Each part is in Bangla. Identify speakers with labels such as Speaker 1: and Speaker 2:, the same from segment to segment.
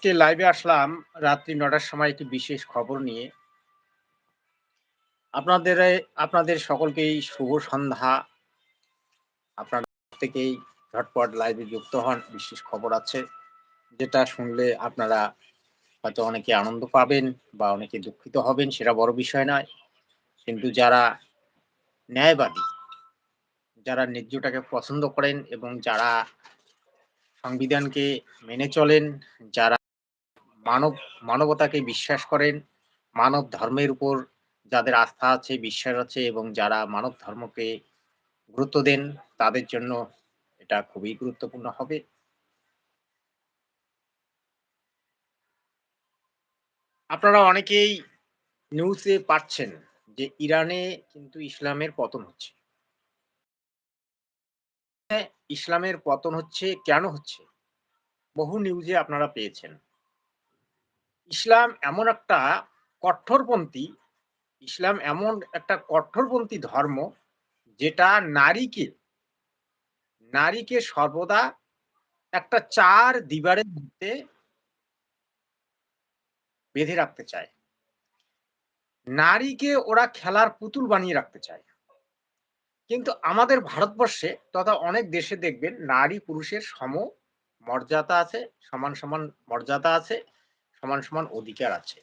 Speaker 1: আজকে লাইভে আসলাম, রাত্রি নটার সময় একটি বিশেষ খবর নিয়ে। আপনাদের আপনাদের সকলকেই শুভ সন্ধ্যা। আপনার থেকেই ঝটপট লাইভে যুক্ত হন, বিশেষ খবর আছে। যেটা শুনলে আপনারা হয়তো অনেকে আনন্দ পাবেন বা অনেকে দুঃখিত হবেন, সেটা বড় বিষয় নয়। কিন্তু যারা ন্যায়বাদী, যারা ন্যায্যটাকে পছন্দ করেন এবং যারা সংবিধানকে মেনে চলেন, যারা মানব, মানবতাকে বিশ্বাস করেন। মানব ধর্মের উপর যাদের আস্থা আছে, বিশ্বাস আছে এবং যারা মানব ধর্মকে গুরুত্ব দেন, তাদের জন্য এটা খুবই গুরুত্বপূর্ণ হবে। আপনারা অনেকেই নিউজে পাচ্ছেন যে ইরানে কিন্তু ইসলামের পতন হচ্ছে। ইসলামের পতন হচ্ছে, কেন হচ্ছে? বহু নিউজে আপনারা পেয়েছেন। ইসলাম এমন একটা কঠোরপন্থী, ইসলাম এমন একটা কঠোরপন্থী ধর্ম যেটা নারীকে নারীকে সর্বদা একটা চার দিবারের মধ্যে বেঁধে রাখতে চায়। নারীকে ওরা খেলার পুতুল বানিয়ে রাখতে চায়। কিন্তু আমাদের ভারতবর্ষে তথা অনেক দেশে দেখবেন নারী পুরুষের সম মর্যাদা আছে সমান সমান মর্যাদা আছে। সমান সমান অধিকার আছে।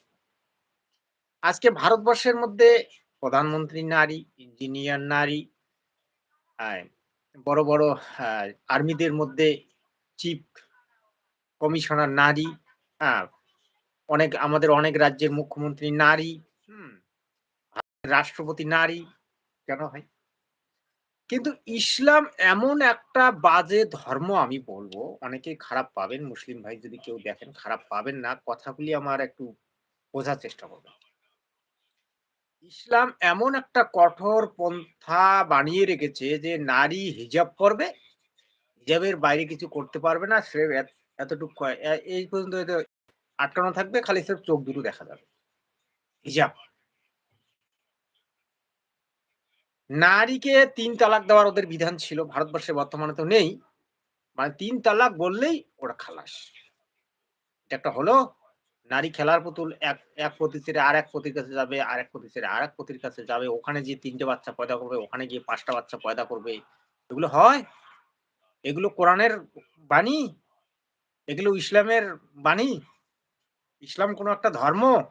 Speaker 1: আজকে ভারতবর্ষের মধ্যে প্রধানমন্ত্রী নারী, ইঞ্জিনিয়ার নারী বড় বড় আর্মিদের মধ্যে চিফ কমিশনার নারী অনেক, আমাদের অনেক রাজ্যের মুখ্যমন্ত্রী নারী, হুম, রাষ্ট্রপতি নারী, কেন হয়? কিন্তু ইসলাম এমন একটা বাজে ধর্ম আমি বলব। অনেকে খারাপ পাবেন, মুসলিম ভাই যদি কেউ দেখেন খারাপ পাবেন না, কথাগুলি আমার একটু বোঝার চেষ্টা করবেন। ইসলাম এমন একটা কঠোর পন্থা বানিয়ে রেখেছে যে নারী হিজাব করবে, হিজাবের বাইরে কিছু করতে পারবে না, সে এতটুকু এই পর্যন্ত আটকানো থাকবে, খালি সে চোখ দুটো দেখা যাবে। হিজাব। নারীকে তিন তালাক দেওয়ার ওদের বিধান ছিল, ভারতবর্ষে বর্তমানে তো নেই। মানে তিন তালাক বললেই ওরা খালাস। এটা একটা হলো, নারী খেলার পুতুল এক এক পতি ছেড়ে আর এক পতির কাছে যাবে, আর এক পতি ছেড়ে আর এক পতির কাছে যাবে। ওখানে গিয়ে তিনটে বাচ্চা পয়দা করবে, ওখানে গিয়ে পাঁচটা বাচ্চা পয়দা করবে। এগুলো হয়। এগুলো কোরআনের বাণী? এগুলো ইসলামের বাণী? ইসলাম কোনো একটা ধর্ম?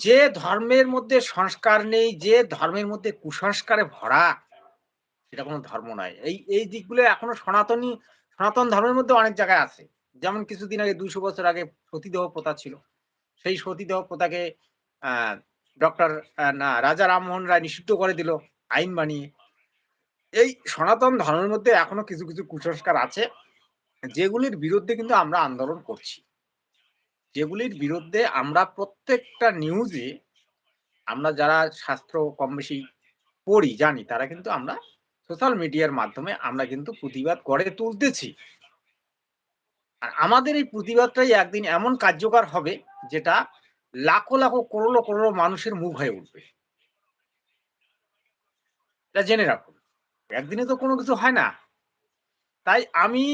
Speaker 1: যে ধর্মের মধ্যে সংস্কার নেই, যে ধর্মের মধ্যে কুসংস্কারে ভরা, সেটা কোনো ধর্ম নয়। এই এই দিকগুলো এখনও সনাতনী, সনাতন ধর্মের মধ্যে অনেক জায়গায় আছে। যেমন কিছুদিন আগে দুশো বছর আগে সতীদেহ প্রথা ছিল। সেই সতীদেহ প্রথাকে ডক্টর না, রাজা রামমোহন রায় নিষিদ্ধ করে দিল আইন বানিয়ে। এই সনাতন ধর্মের মধ্যে এখনও কিছু কিছু কুসংস্কার আছে, যেগুলির বিরুদ্ধে কিন্তু আমরা আন্দোলন করছি। যেগুলির বিরুদ্ধে আমরা প্রত্যেকটা নিউজে আমরা যারা শাস্ত্র কম বেশি পড়ি, জানি, তারা কিন্তু আমরা সোশ্যাল মিডিয়ার মাধ্যমে আমরা কিন্তু প্রতিবাদ করে তুলতেছি। আর আমাদের এই প্রতিবাদটাই একদিন এমন কার্যকর হবে যেটা লাখো লাখো করোড়ো করোড়ো মানুষের মুখ হয়ে উঠবে। জেনে রাখুন, একদিনে তো কোনো কিছু হয় না। তাই আমি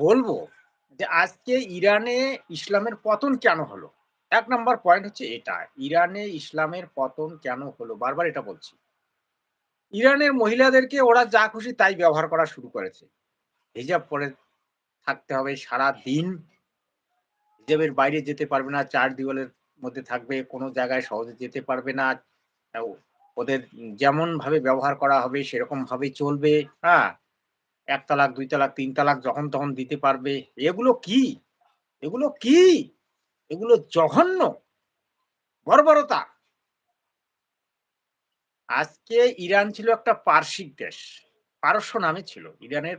Speaker 1: বলব যে আজকে ইরানে ইসলামের পতন কেন হলো? এক নম্বর পয়েন্ট হচ্ছে এটা। ইরানে ইসলামের পতন কেন হলো? বারবার এটা বলছি। ইরানের মহিলাদেরকে ওরা যা খুশি তাই ব্যবহার করা শুরু করেছে। হিজাব পরে থাকতে হবে সারা দিন। হিজাবের বাইরে যেতে পারবে না, চার দিওয়ালের মধ্যে থাকবে, কোনো জায়গায় সহজে যেতে পারবে না। ওদের যেমন ভাবে ব্যবহার করা হবে সেরকম ভাবে চলবে। হ্যাঁ এক তালাক, দুই তালাক, তিন তালাক যখন তখন দিতে পারবে। এগুলো কি? এগুলো কি? এগুলো জঘন্য বর্বরতা। আজকে ইরান ছিল একটা পার্শ্বিক দেশ। পারস্য নামে ছিল। ইরানের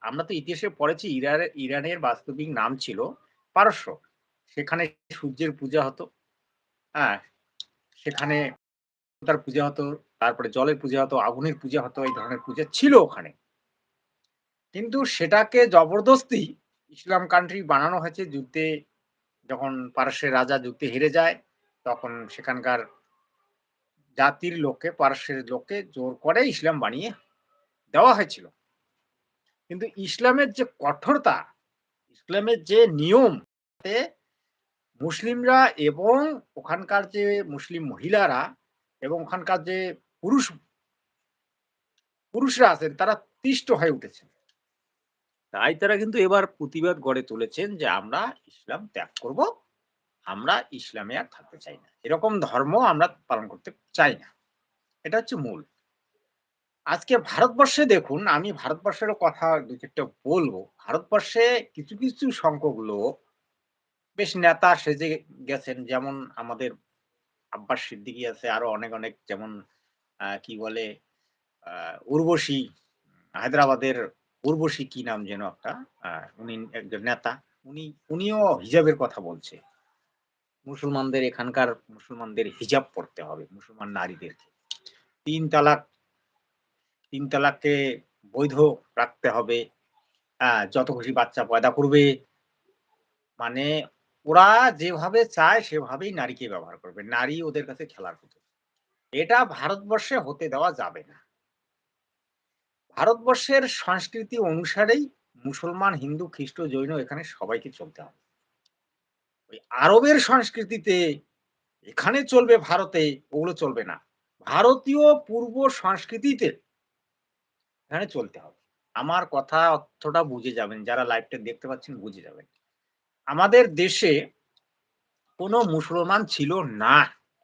Speaker 1: আমরা তো ইতিহাসে পড়েছি ইরানের ইরানের বাস্তবিক নাম ছিল পারস্য। সেখানে সূর্যের পূজা হতো। হ্যাঁ সেখানে তার পূজা হতো, তারপরে জলের পূজা হতো, আগুনের পূজা হতো, এই ধরনের পূজা ছিল ওখানে। কিন্তু সেটাকে জবরদস্তি ইসলাম কান্ট্রি বানানো হয়েছে যুদ্ধে। যখন পারস্যের রাজা যুদ্ধে হেরে যায়, তখন সেখানকার জাতির লোককে, পারস্যের লোককে জোর করে ইসলাম বানিয়ে দেওয়া হয়েছিল। কিন্তু ইসলামের যে কঠোরতা, ইসলামের যে নিয়ম মুসলিমরা এবং ওখানকার যে মুসলিম মহিলারা এবং ওখানকার যে পুরুষ, পুরুষরা আছেন, তারা তিষ্ট হয়ে উঠেছেন। তাই তারা কিন্তু এবার প্রতিবাদ গড়ে তুলেছেন যে, আমরা ইসলাম ত্যাগ করব, আমরা ইসলামে আর থাকতে চাই না। এরকম ধর্ম আমরা পালন করতে চাই না। এটা হচ্ছে মূল। আজকে ভারতবর্ষে দেখুন, আমি ভারতবর্ষের কথা দু চারটা বলব। ভারতবর্ষে কিছু কিছু সংখ্যক লোক, বেশ নেতা সেজে গেছেন। যেমন আমাদের আব্বাস সিদ্দিকি আছে, আরও অনেক অনেক যেমন কি বলে উর্বশী, হায়দ্রাবাদের উর্বশী কি নাম যেন একটা? উনি একজন নেতা। উনি উনিও হিজাবের কথা বলছে। মুসলমানদের এখানকার মুসলমানদের হিজাব পড়তে হবে মুসলমান নারীদেরকে। তিন তালাক তিন তালাককে বৈধ রাখতে হবে। আহ, যত খুশি বাচ্চা পয়দা করবে। মানে ওরা যেভাবে চায় সেভাবেই নারীকে ব্যবহার করবে। নারী ওদের কাছে খেলার পুতুল। এটা ভারতবর্ষে হতে দেওয়া যাবে না। ভারতবর্ষের সংস্কৃতি অনুসারেই মুসলমান, হিন্দু, খ্রিস্ট, জৈন এখানে সবাইকে চলতে হবে। ওই আরবের সংস্কৃতিতে এখানে চলবে ভারতে, ওগুলো চলবে না। ভারতীয় পূর্ব সংস্কৃতিতে এখানে চলতে হবে। আমার কথা অর্থটা বুঝে যাবেন, যারা লাইভটা দেখতে পাচ্ছেন বুঝে যাবেন। আমাদের দেশে কোনো মুসলমান ছিল না।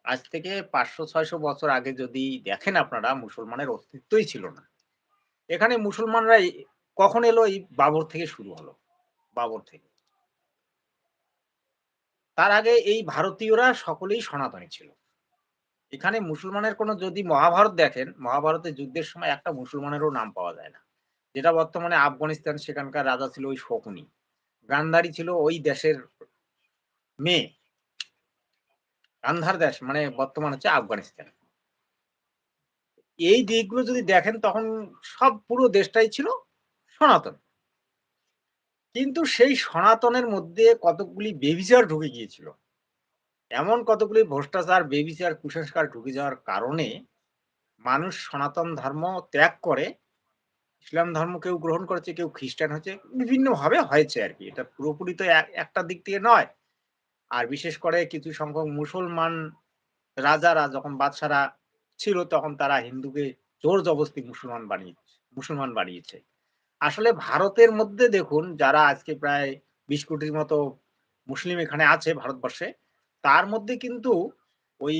Speaker 1: আজ থেকে পাঁচশো, ছয়শো বছর আগে যদি দেখেন আপনারা, মুসলমানের অস্তিত্বই ছিল না। এখানে মুসলমানরা কখন এলো? এই বাবর থেকে শুরু হলো। বাবর থেকে। তার আগে এই ভারতীয়রা সকলেই সনাতনী ছিল। এখানে মুসলমানের কোনো যদি মহাভারত দেখেন, মহাভারতের যুদ্ধের সময় একটা মুসলমানেরও নাম পাওয়া যায় না। যেটা বর্তমানে আফগানিস্তান, সেখানকার রাজা ছিল ওই শকুনি। গান্ধারী ছিল ওই দেশের মেয়ে। গান্ধার দেশ মানে বর্তমান হচ্ছে আফগানিস্তান। এই দিকগুলো যদি দেখেন, তখন সব পুরো দেশটাই ছিল সনাতন। কিন্তু সেই সনাতনের মধ্যে কতকগুলি বেবিচার ঢুকে গিয়েছিল। এমন কতগুলি ভ্রষ্টাচার, বেবিচার, কুসংস্কার ঢুকে যাওয়ার কারণে মানুষ সনাতন ধর্ম ত্যাগ করে, ইসলাম ধর্ম কেউ গ্রহণ করেছে, কেউ খ্রিস্টান হচ্ছে বিভিন্ন ভাবে হয়েছে আর কি। এটা পুরোপুরি তো এক- একটা দিক থেকে নয়। আর বিশেষ করে কিছু সংখ্যক মুসলমান রাজারা, যখন বাদশারা ছিল, তখন তারা হিন্দুকে জোর জবস্তি মুসলমান বানিয়েছে মুসলমান বানিয়েছে। আসলে ভারতের মধ্যে দেখুন, যারা আজকে প্রায় বিশ কোটির মতো মুসলিম এখানে আছে ভারতবর্ষে, তার মধ্যে কিন্তু ওই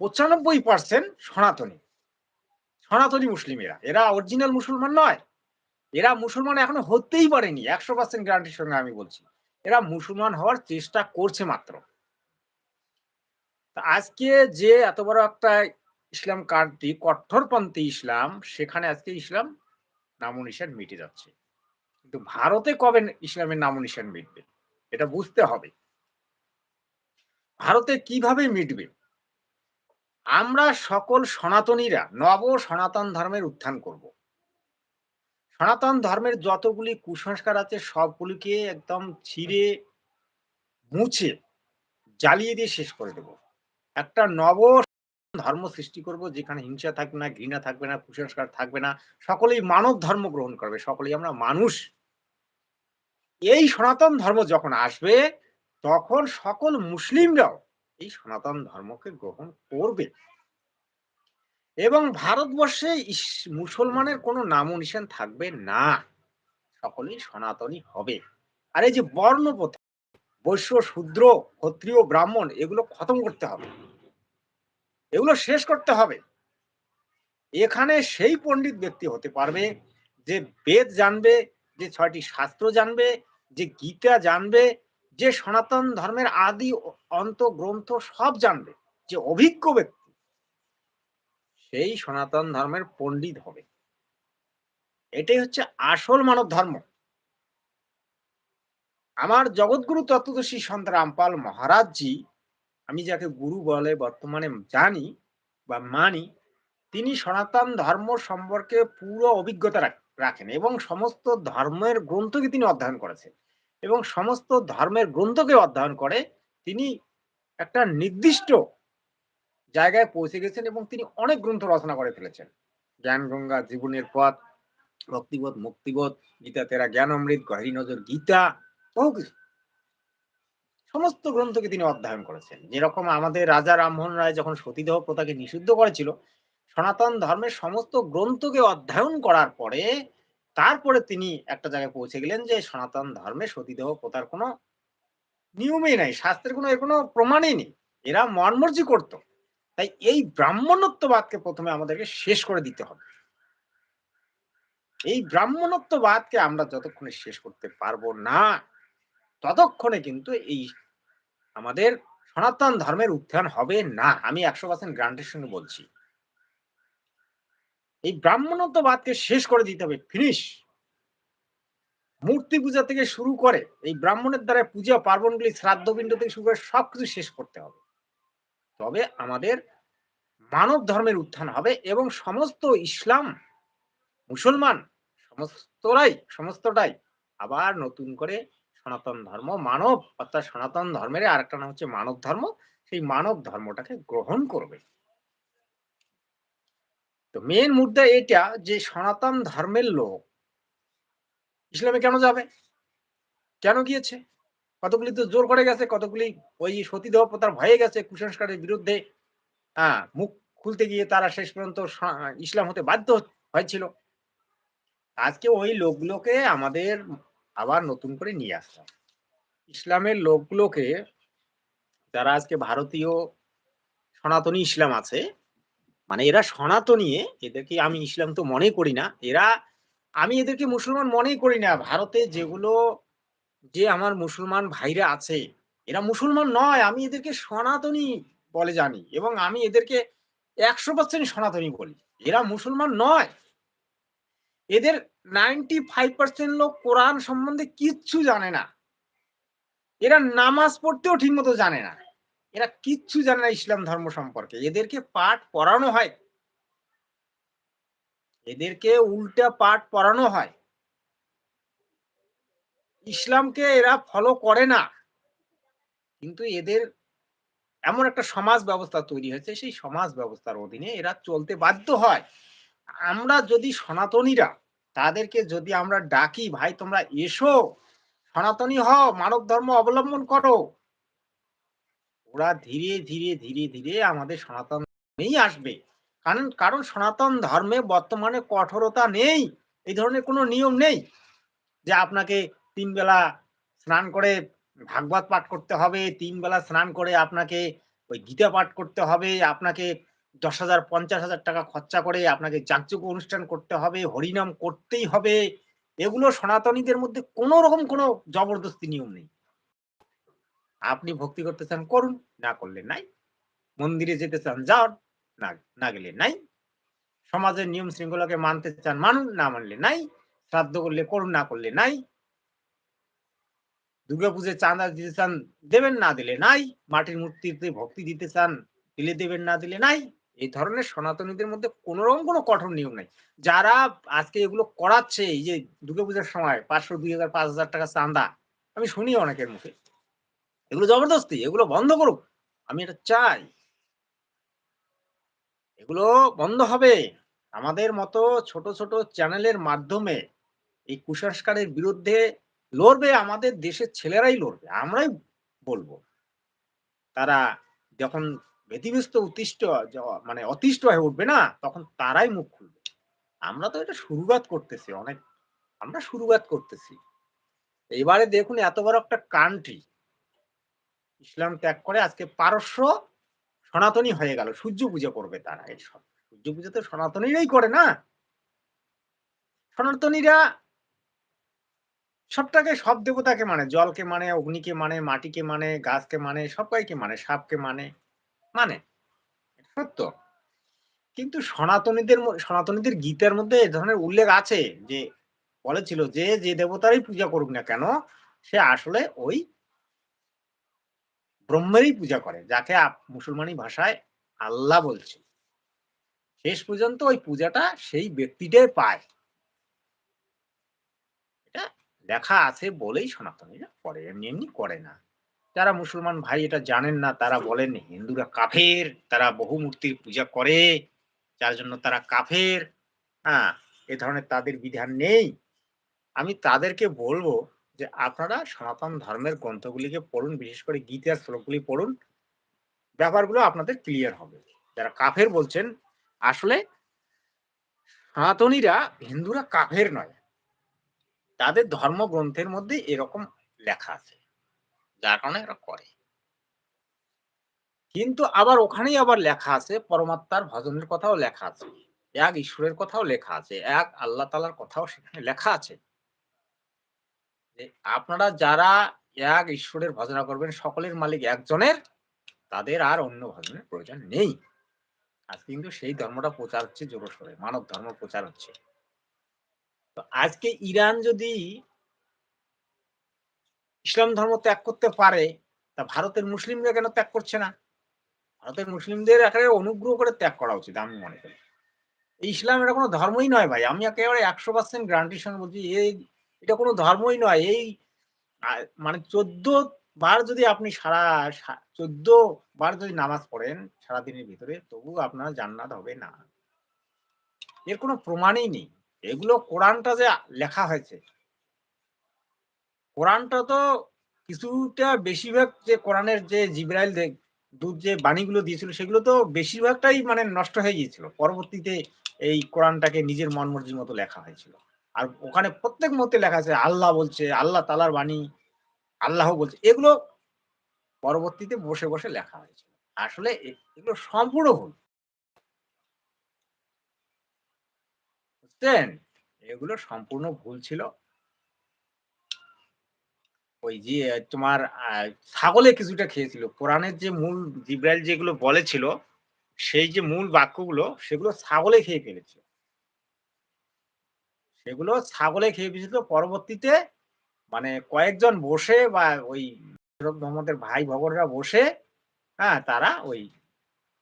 Speaker 1: পঁচানব্বই পার্সেন্ট সনাতনী। সনাতনী মুসলিমেরা। এরা অরিজিনাল মুসলমান নয়। এরা মুসলমান এখনও হতেই পারেনি। একশো পার্সেন্ট গ্যারান্টির সঙ্গে আমি বলছি। এরা মুসলমান হওয়ার চেষ্টা করছে মাত্র। আজকে যে এত বড় একটা ইসলাম কান্ট্রি কঠোরপন্থী ইসলাম, সেখানে আজকে ইসলাম নামনিশান মিটে যাচ্ছে। কিন্তু ভারতে কবে ইসলামের নামনিশান মিটবে, এটা বুঝতে হবে। ভারতে কীভাবে মিটবে? আমরা সকল সনাতনীরা নব সনাতন ধর্মের উত্থান করব। সনাতন ধর্মের যতগুলি কুসংস্কার আছে, সবগুলিকে একদম ছিঁড়ে, মুছে, জ্বালিয়ে দিয়ে শেষ করে দেব। একটা নব ধর্ম সৃষ্টি করব, যেখানে হিংসা থাকবে না, ঘৃণা থাকবে না, কুসংস্কার থাকবে না, সকলেই মানব ধর্ম গ্রহণ করবে, সকলেই আমরা মানুষ। এই সনাতন ধর্ম যখন আসবে, তখন সকল মুসলিমরাও এই সনাতন ধর্মকে গ্রহণ করবে। এবং ভারতবর্ষে মুসলমানের কোনো নামও নিশান থাকবে না। সকলেই সনাতনী হবে। আর এই যে বর্ণ প্রথা বৈশ্য, শূদ্র, ক্ষত্রিয়, ব্রাহ্মণ এগুলো খতম করতে হবে। এগুলো শেষ করতে হবে। এখানে সেই পণ্ডিত ব্যক্তি হতে পারবে যে বেদ জানবে, যে ছয়টি শাস্ত্র জানবে, যে গীতা জানবে, যে সনাতন ধর্মের আদি অন্ত গ্রন্থ সব জানবে, যে অভিজ্ঞ ব্যক্তি সেই সনাতন ধর্মের পণ্ডিত হবে। এটাই হচ্ছে আসল মানব ধর্ম আমার জগৎগুরু তত্ত্বদর্শী সন্ত রামপাল মহারাজজি, আমি যাকে গুরু বলে বর্তমানে জানি বা মানি, তিনি সনাতন ধর্ম সম্পর্কে পুরো অভিজ্ঞতা রাখেন এবং সমস্ত ধর্মের গ্রন্থকে তিনি অধ্যয়ন করেছেন। এবং সমস্ত ধর্মের গ্রন্থকে অধ্যয়ন করে তিনি একটা নির্দিষ্ট জায়গায় পৌঁছে গেছেন এবং তিনি অনেক গ্রন্থ রচনা করে ফেলেছেন। জ্ঞান গঙ্গা জীবনের পথ, ভক্তিবোধ, মুক্তিবোধ, গীতা, তেরা, জ্ঞান অমৃত গহরি নজর গীতা বহু কিছু। সমস্ত গ্রন্থকে তিনি অধ্যয়ন করেছেন। যেরকম আমাদের রাজা রামমোহন রায় যখন সতীদেহ প্রথাকে নিষিদ্ধ করেছিল, সনাতন ধর্মের সমস্ত গ্রন্থকে অধ্যয়ন করার পরে, তারপরে তিনি একটা জায়গায় পৌঁছে গেলেন যে সনাতন ধর্মে সতীদেহ প্রথার কোনো নিয়মই নাই, শাস্ত্রের কোনো, এর কোনো প্রমাণই নেই। এরা মনমর্জি করত। তাই এই ব্রাহ্মণত্ববাদকে প্রথমে আমাদেরকে শেষ করে দিতে হবে। এই ব্রাহ্মণত্ববাদকে আমরা যতক্ষণে শেষ করতে পারব না ততক্ষণে কিন্তু এই আমাদের সনাতন ধর্মের উত্থান হবে না। আমি একশো পার্সেন্ট গ্রান্টের সঙ্গে বলছি। এই ব্রাহ্মণত্ববাদকে শেষ করে দিতে হবে। ফিনিশ মূর্তি পূজা থেকে শুরু করে এই ব্রাহ্মণের দ্বারা পূজা, পার্বণগুলি শ্রাদ্ধপিণ্ড থেকে শুরু করে সবকিছু শেষ করতে হবে। তবে আমাদের মানব ধর্মের উত্থান হবে এবং সমস্ত ইসলাম, মুসলমান, সমস্তরাই, সমস্তটাই আবার নতুন করে সনাতন ধর্ম। মানব অর্থাৎ সনাতন ধর্মের আরেকটা নাম হচ্ছে মানব ধর্ম। সেই মানব ধর্মটাকে গ্রহণ করবে। তো মেন মুদ্রা এটা যে সনাতন ধর্মের লোক ইসলামে কেন যাবে? কেন গিয়েছে? কতগুলি তো জোর করে গেছে, কতগুলি ওই সতীদেহ প্রথার ভয়ে গেছে, কুসংস্কারের বিরুদ্ধে। হ্যাঁ মুখ খুলতে গিয়ে তারা শেষ পর্যন্ত ইসলাম হতে বাধ্য হয়েছিল। আজকে ওই লোকগুলোকে আমাদের আবার নতুন করে নিয়ে আসতে ইসলামের লোকগুলোকে, যারা আজকে ভারতীয় সনাতনী ইসলাম আছে মানে এরা সনাতনী, এদেরকে আমি ইসলাম তো মনে করি না, এরা, আমি এদেরকে মুসলমান মনেই করি না। ভারতে যেগুলো, যে আমার মুসলমান ভাইরা আছে, এরা মুসলমান নয়, আমি এদেরকে সনাতনী বলে জানি এবং আমি এদেরকে একশো পার্সেন্ট সনাতনী বলি। এরা মুসলমান নয়। এদের নাইনটি ফাইভ পার্সেন্ট লোক কোরআন সম্বন্ধে কিচ্ছু জানে না। এরা নামাজ পড়তেও ঠিক মতো জানে না। এরা কিচ্ছু জানে না ইসলাম ধর্ম সম্পর্কে। এদেরকে পাঠ পড়ানো হয়। এদেরকে উল্টা পাঠ পড়ানো হয়। ইসলামকে এরা ফলো করে না। কিন্তু এদের এমন একটা সমাজ ব্যবস্থা তৈরি হয়েছে, সেই সমাজ ব্যবস্থার অধীনে এরা চলতে বাধ্য হয়। আমরা যদি সনাতনীরা তাদেরকে যদি আমরা ডাকি, ভাই, তোমরা এসো, সনাতনী হও, মানব ধর্ম অবলম্বন করো। ওরা ধীরে ধীরে ধীরে ধীরে আমাদের সনাতন ধর্মেই আসবে। কারণ কারণ সনাতন ধর্মে বর্তমানে কঠোরতা নেই, এই ধরনের কোনো নিয়ম নেই যে আপনাকে তিন বেলা স্নান করে ভাগবত পাঠ করতে হবে তিন বেলা স্নান করে আপনাকে ওই গীতা পাঠ করতে হবে, আপনাকে দশ হাজার, পঞ্চাশ হাজার টাকা খরচা করে আপনাকে যাগযজ্ঞ অনুষ্ঠান করতে হবে, হরিনাম করতেই হবে। এগুলো সনাতনীদের মধ্যে কোনো রকম কোনো জবরদস্তি নিয়ম নেই। আপনি ভক্তি করতে চান, করুন, না করলে নাই। মন্দিরে যেতে চান, যান, না গেলে নাই। সমাজের নিয়ম শৃঙ্খলাকে মানতে চান, মানুন, না মানলে নাই। শ্রাদ্ধ করলে করুন, না করলে নাই। দুর্গাপুজোর চাঁদা দিতে চান, দেবেন, না দিলে নাই। মাটির মূর্তিতে ভক্তি দিতে চান, দিলে দেবেন, না দিলে নাই। এই ধরনের সনাতনীদের মধ্যে কোন রকম কোনো কঠোর নিয়ম নাই। যারা আজকে এগুলো করাচ্ছে, এই যে দুর্গাপূজার সময় পাঁচশো, দুই হাজার, পাঁচ হাজার টাকা চাঁদা, আমি শুনি অনেকের মুখে। এগুলো জবরদস্তি, এগুলো বন্ধ করুক। আমি এটা চাই। এগুলো বন্ধ হবে। আমাদের মতো ছোট ছোট চ্যানেলের মাধ্যমে এই কুসংস্কারের বিরুদ্ধে লড়বে আমাদের দেশের ছেলেরাই লড়বে, আমরাই বলব। তারা যখন ব্যতিব্যস্ত উত্তিষ্ট মানে অতিষ্ঠ হয়ে উঠবে না, তখন তারাই মুখ খুলবে। আমরা তো এটা শুরুবাত করতেছি, অনেক, আমরা শুরুবাত করতেছি। এবারে দেখুন এত বড় একটা কান্ট্রি ইসলাম ত্যাগ করে আজকে পারস্য সনাতনী হয়ে গেল, সূর্য পূজা করবে তারা এই সূর্য পূজা তো সনাতনীরাই করে না। সনাতনীরা সবটাকে, সব দেবতাকে মানে জলকে মানে অগ্নিকে মানে মাটিকে মানে গাছকে মানে সবাইকে মানে সাপকে মানে। মানে সত্য। কিন্তু সনাতনীদের সনাতনীদের গীতার মধ্যে এ ধরনের উল্লেখ আছে যে, বলেছিল যে যে দেবতারই পূজা করুক না কেন, সে আসলে ওই ব্রহ্মেরই পূজা করে, যাকে মুসলমানি ভাষায় আল্লাহ বলছে শেষ পর্যন্ত ওই পূজাটা সেই ব্যক্তিটাই পায়। এটা লেখা আছে বলেই সনাতনীরা করে, এমনি এমনি করে না। যারা মুসলমান ভাই এটা জানেন না, তারা বলেন হিন্দুরা কাফের, তারা বহু মূর্তির পূজা করে, যার জন্য তারা কাফের। হ্যাঁ এ ধরনের তাদের বিধান নেই। আমি তাদেরকে বলব যে আপনারা সনাতন ধর্মের গ্রন্থগুলিকে পড়ুন, বিশেষ করে গীতার শ্লোকগুলি পড়ুন, ব্যাপারগুলো আপনাদের ক্লিয়ার হবে। যারা কাফের বলছেন, আসলে সনাতনীরা হিন্দুরা কাফের নয়। তাদের ধর্মগ্রন্থের মধ্যে এরকম লেখা আছে। যার কারণে এরা করে। কিন্তু আবার ওখানেই আবার লেখা আছে, পরমাত্মার ভজনের কথাও লেখা আছে। এক ঈশ্বরের কথাও লেখা আছে, এক আল্লাহ তালার কথাও সেখানে লেখা আছে। আপনারা যারা এক ঈশ্বরের ভজনা করবেন, সকলের মালিক একজনের, তাদের আর অন্য ভজনের প্রয়োজন নেই। আজ কিন্তু সেই ধর্মটা প্রচার হচ্ছে, জোরসোরে, মানব ধর্ম প্রচার হচ্ছে। তো আজকে ইরান যদি ইসলাম ধর্ম ত্যাগ করতে পারে, তা ভারতের মুসলিমরা কেন ত্যাগ করছে না? ভারতের মুসলিমদের একেবারে অনুগ্রহ করে ত্যাগ করা উচিত আমি মনে করি। ইসলাম এটা কোনো ধর্মই নয় ভাই, আমি একেবারে একশো পার্সেন্ট গ্রান্টির সঙ্গে বলছি, এই এটা কোনো ধর্মই নয়। এই মানে চোদ্দ বার যদি আপনি সারা চোদ্দ বার যদি নামাজ পড়েন সারাদিনের ভিতরে তবু আপনার জান্নাত হবে না। এর কোনো প্রমাণই নেই। এগুলো কোরআনটা যে লেখা হয়েছে কোরআনটা তো কিছুটা বেশিরভাগ যে কোরআনের যে জিব্রাইল দে- দূত যে বাণীগুলো দিয়েছিল, সেগুলো তো বেশিরভাগটাই মানে নষ্ট হয়ে গিয়েছিল। পরবর্তীতে এই কোরআনটাকে নিজের মন মর্জির মতো লেখা হয়েছিল। আর ওখানে প্রত্যেক মতে লেখা আছে, আল্লাহ বলছে, আল্লাহ তালার বাণী আল্লাহ বলছে। এগুলো পরবর্তীতে বসে বসে লেখা হয়েছিল। আসলে এগুলো সম্পূর্ণ ভুল। বুঝছেন? এগুলো সম্পূর্ণ ভুল ছিল। ওই যে, তোমার ছাগলে কিছুটা খেয়েছিল। কোরআনের যে মূল জিব্রাইল যেগুলো বলেছিল, সেই যে মূল বাক্যগুলো, সেগুলো ছাগলে খেয়ে ফেলেছিল সেগুলো ছাগলে খেয়ে ফেলেছিল। পরবর্তীতে মানে কয়েকজন বসে বা ওই মোহাম্মদের ভাই ভগররা বসে হ্যাঁ তারা ওই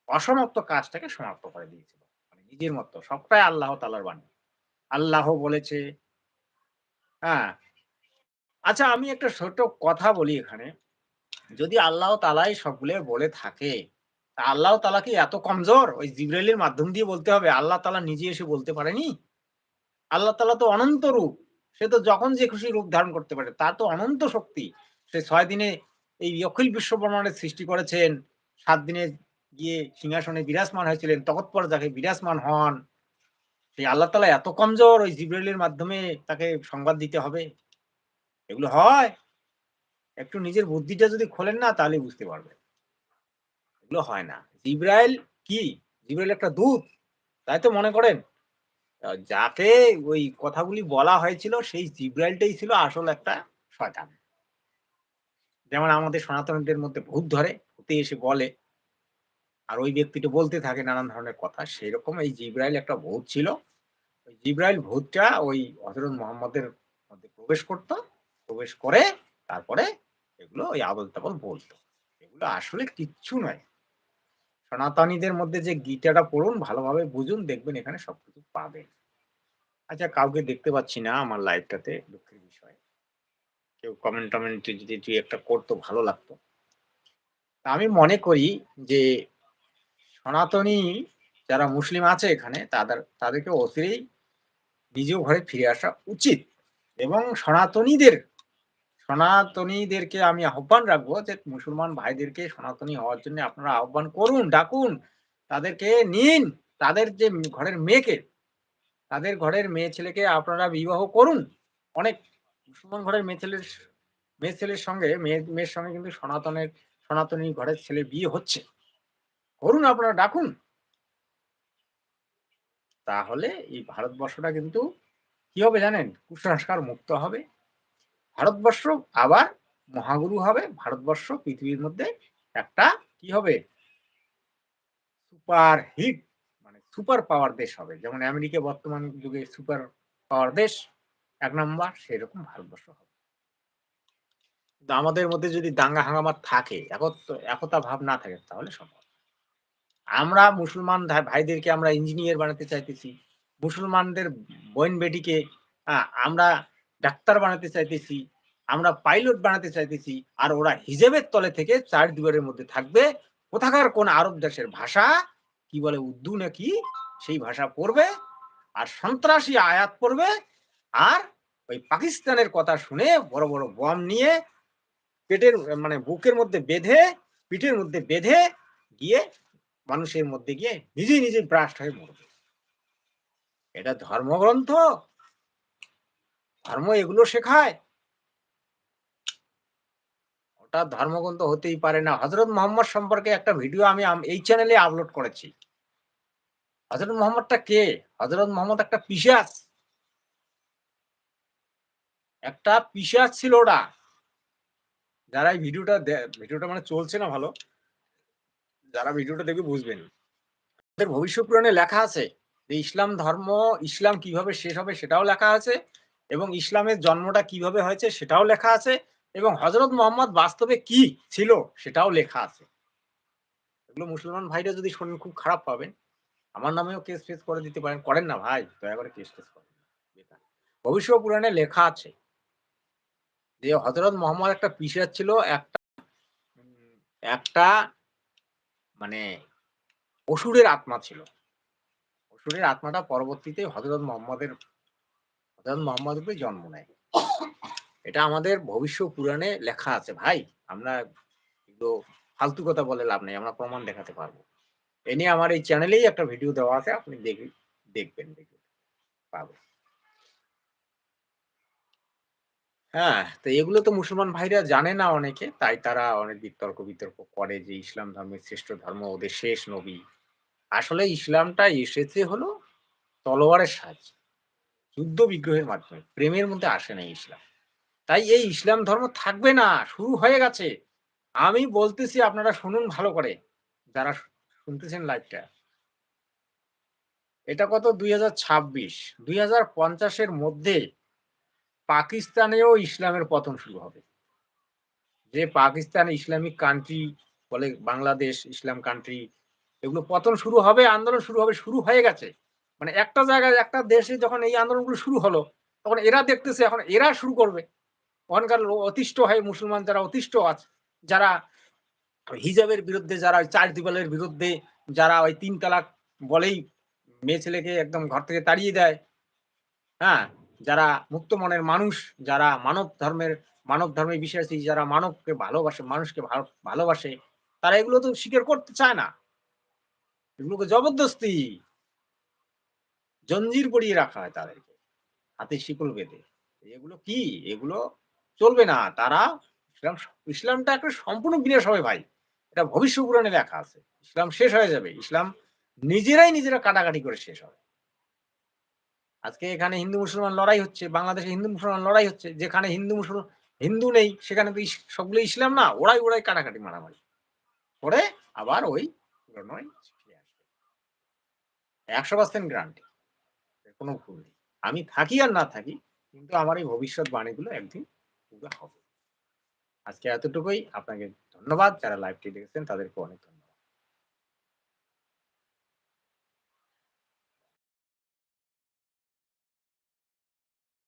Speaker 1: অসমাপ্ত কাজটাকে সমাপ্ত করে দিয়েছিল। মানে নিজের মতো, সবটাই আল্লাহ তালার বাণী। আল্লাহ বলেছে হ্যাঁ আচ্ছা আমি একটা ছোট কথা বলি এখানে। যদি আল্লাহ তালাই সবগুলো বলে থাকে আল্লাহ তালা কি এত কমজোর? ওই জিব্রাইলের মাধ্যম দিয়ে বলতে হবে, আল্লাহ তালা নিজে এসে বলতে পারেনি? আল্লাহ তালা তো অনন্ত রূপ। সে তো যখন যে খুশি রূপ ধারণ করতে পারে, তার তো অনন্ত শক্তি। সে ছয় দিনে এই অখিল বিশ্ব ব্রহ্মাণ্ডের সৃষ্টি করেছেন, সাত দিনে গিয়ে সিংহাসনে বিরাজমান হয়েছিলেন, তৎপর যাকে বিরাজমান হন। সেই আল্লাহ তালা এত কমজোর, ওই জিব্রাইলের মাধ্যমে তাকে সংবাদ দিতে হবে? এগুলো হয়। একটু নিজের বুদ্ধিটা যদি খোলেন না তাহলে বুঝতে পারবে এগুলো হয় না। জিব্রাইল কি? জিব্রাইল একটা দূত। তাই তো মনে করেন? যাকে ওই কথাগুলি বলা হয়েছিল, সেই জিব্রাইলটাই ছিল আসল একটা শয়তান। যেমন আমাদের সনাতনদের মধ্যে ভূত ধরে, ভূতে এসে বলে। আর ওই ব্যক্তিটা বলতে থাকে নানান ধরনের কথা। সেই রকম এই জিব্রাইল একটা ভূত ছিল। ওই জিব্রাইল ভূতটা ওই হজরত মোহাম্মদের মধ্যে প্রবেশ করতো। প্রবেশ করে, তারপরে এগুলো ওই আবল তাবল বলতো। এগুলো আসলে কিচ্ছু নয়। সনাতনীদের মধ্যে যে গীতাটা পড়ুন, ভালোভাবে বুঝুন, দেখবেন এখানে সবকিছু পাবেন। আচ্ছা কাউকে দেখতে পাচ্ছি না আমার লাইভটাতে দুঃখের বিষয়। কেউ কমেন্ট টমেন্ট যদি তুই একটা করতো, ভালো লাগতো। আমি মনে করি যে সনাতনী যারা মুসলিম আছে এখানে, তাদের, তাদেরকে অচিরেই নিজ ঘরে ফিরে আসা উচিত। এবং সনাতনীদের সনাতনীদেরকে আমি আহ্বান রাখব যে মুসলমান ভাইদেরকে সনাতনী হওয়ার জন্য আপনারা আহ্বান করুন, ডাকুন। তাদেরকে নিন। তাদের যে ঘরের মেয়েকে, তাদের ঘরের মেয়ে ছেলেকে আপনারা বিবাহ করুন। অনেক মুসলমান ঘরের মেয়ে ছেলের মেয়ে ছেলের সঙ্গে, মেয়ে, মেয়ের সঙ্গে কিন্তু সনাতনের, সনাতনী ঘরের ছেলে বিয়ে হচ্ছে। করুন আপনারা, ডাকুন। তাহলে এই ভারতবর্ষটা কিন্তু কি হবে জানেন? কুসংস্কার মুক্ত হবে। ভারতবর্ষ আবার মহাগুরু হবে। ভারতবর্ষ পৃথিবীর মধ্যে একটা কি হবে? সুপার হিট মানে সুপার পাওয়ার দেশ হবে। যেমন আমেরিকা বর্তমান যুগে সুপার পাওয়ার দেশ, এক নম্বর সেরকম ভারতবর্ষ হবে। আমাদের মধ্যে যদি দাঙ্গা হাঙ্গামা থাকে একতা ভাব না থাকে, তাহলে সম্ভব আমরা মুসলমান ভাইদেরকে আমরা ইঞ্জিনিয়ার বানাতে চাইতেছি। মুসলমানদের বোন বেটিকে আমরা ডাক্তার বানাতে চাইতেছি, আমরা পাইলট বানাতে চাইতেছি, আর ওরা হিজেবের তলে থেকে চার দুয়ারের মধ্যে থাকবে। কোথাকার কোন আরব দেশের ভাষা, কি বলে উর্দু নাকি, সেই ভাষা পড়বে, আর সন্ত্রাসী আয়াত পড়বে, আর ওই পাকিস্তানের কথা শুনে বড় বড় বম নিয়ে পেটের মানে বুকের মধ্যে বেঁধে, পিঠের মধ্যে বেঁধে গিয়ে মানুষের মধ্যে গিয়ে নিজেই নিজে ব্রাস্ট হয়ে মরবে। এটা ধর্মগ্রন্থ। ধর্ম এগুলো শেখায়? ওটা ধর্মগ্রন্থ হতেই পারে না। হজরত মোহাম্মদ সম্পর্কে একটা ভিডিও আমি এই চ্যানেলে আপলোড করেছি। হজরত মোহাম্মদটা কে? হজরত মোহাম্মদ একটা পিসাস একটা পিসাস ছিল ওটা। যারা এই ভিডিওটা ভিডিওটা মানে চলছে না ভালো, যারা ভিডিওটা দেখবে বুঝবেন। ভবিষ্যৎ পুরাণে লেখা আছে যে ইসলাম ধর্ম, ইসলাম কীভাবে শেষ হবে সেটাও লেখা আছে। এবং ইসলামের জন্মটা কীভাবে হয়েছে সেটাও লেখা আছে এবং হজরত মোহাম্মদ বাস্তবে কি ছিল সেটাও লেখা আছে। এগুলো মুসলমান ভাইরা যদি শোনেন খুব খারাপ পাবেন, আমার নামেও কেস ফেস করে দিতে পারেন। করেন না ভাই, দয়া করে কেস ফেস করেন। ভবিষ্যৎ পুরাণে লেখা আছে যে হজরত মোহাম্মদ একটা পিসার ছিল, একটা একটা মানে অসুরের আত্মা ছিল। অসুরের আত্মাটা পরবর্তীতে হজরত মোহাম্মদের হজরত মোহাম্মদ রূপে জন্ম নেয়। এটা আমাদের ভবিষ্যৎ পুরাণে লেখা আছে, ভাই। আমরা এগুলো ফালতু কথা বলে লাভ নেই, আমরা প্রমাণ দেখাতে পারব। এ নিয়ে আমার এই চ্যানেলেই একটা ভিডিও দেওয়া আছে, আপনি দেখি, দেখবেন ভিডিও পাবেন। হ্যাঁ তো এগুলো তো মুসলমান ভাইরা জানে না অনেকে, তাই তারা অনেক বিতর্ক বিতর্ক করে যে ইসলাম ধর্মের শ্রেষ্ঠ ধর্ম ওদের শেষ নবী। আসলে ইসলামটা এসেছে হলো তলোয়ারের সাহায্যে। যুদ্ধ বিগ্রহের মাধ্যমে। প্রেমের মধ্যে আসে না ইসলাম। তাই এই ইসলাম ধর্ম থাকবে না, শুরু হয়ে গেছে। আমি বলতেছি আপনারা শুনুন ভালো করে, যারা শুনতেছেন লাইভটা। এটা কত? দুই হাজার দুই হাজার পঞ্চাশের মধ্যে পাকিস্তানেও ইসলামের পতন শুরু হবে। যে পাকিস্তান ইসলামিক কান্ট্রি বলে বাংলাদেশ ইসলাম কান্ট্রি এগুলো পতন শুরু হবে, আন্দোলন শুরু হবে, শুরু হয়ে গেছে। মানে একটা জায়গায়, একটা দেশে যখন এই আন্দোলনগুলো শুরু হলো, তখন এরা দেখতেছে এখন এরা শুরু করবে। ওখানকার অতিষ্ঠ হয় মুসলমান যারা অতিষ্ঠ আছে, যারা হিজাবের বিরুদ্ধে, যারা চার দিবালের বিরুদ্ধে, যারা ওই তিন তালাক বলেই মেয়ে ছেলেকে একদম ঘর থেকে তাড়িয়ে দেয় হ্যাঁ? যারা মুক্ত মনের মানুষ, যারা মানব ধর্মের, মানব ধর্মে বিশ্বাসী, যারা মানবকে ভালোবাসে, মানুষকে ভালো- ভালোবাসে, তারা এগুলো তো স্বীকার করতে চায় না। এগুলোকে জবরদস্তি। জঞ্জির পরিয়ে রাখা হয় তাদেরকে। হাতে শিকল বেঁধে। এগুলো কি? এগুলো চলবে না। তারা ইসলাম, ইসলামটা একটা সম্পূর্ণ বিনাশ হবে ভাই। এটা ভবিষ্য পুরাণে লেখা আছে। ইসলাম শেষ হয়ে যাবে। ইসলাম নিজেরাই নিজেরা কাটাকাটি করে শেষ হবে। আজকে এখানে হিন্দু, মুসলমান লড়াই হচ্ছে। বাংলাদেশে হিন্দু, মুসলমান লড়াই হচ্ছে। যেখানে হিন্দু, মুসলমান, হিন্দু নেই, সেখানে তো সবগুলো ইসলাম না। ওরাই ওরাই কাটাকাটি মারামারি। করে আবার ওই আসবে। একশো পার্সেন্ট গ্রান্টি কোনো ভুল নেই। আমি থাকি আর না থাকি, কিন্তু আমার এই ভবিষ্যৎ বাণীগুলো একদিন পুরো হবে। আজকে এতটুকুই। আপনাকে ধন্যবাদ। যারা লাইভটি দেখেছেন, তাদেরকে অনেক ধন্যবাদ।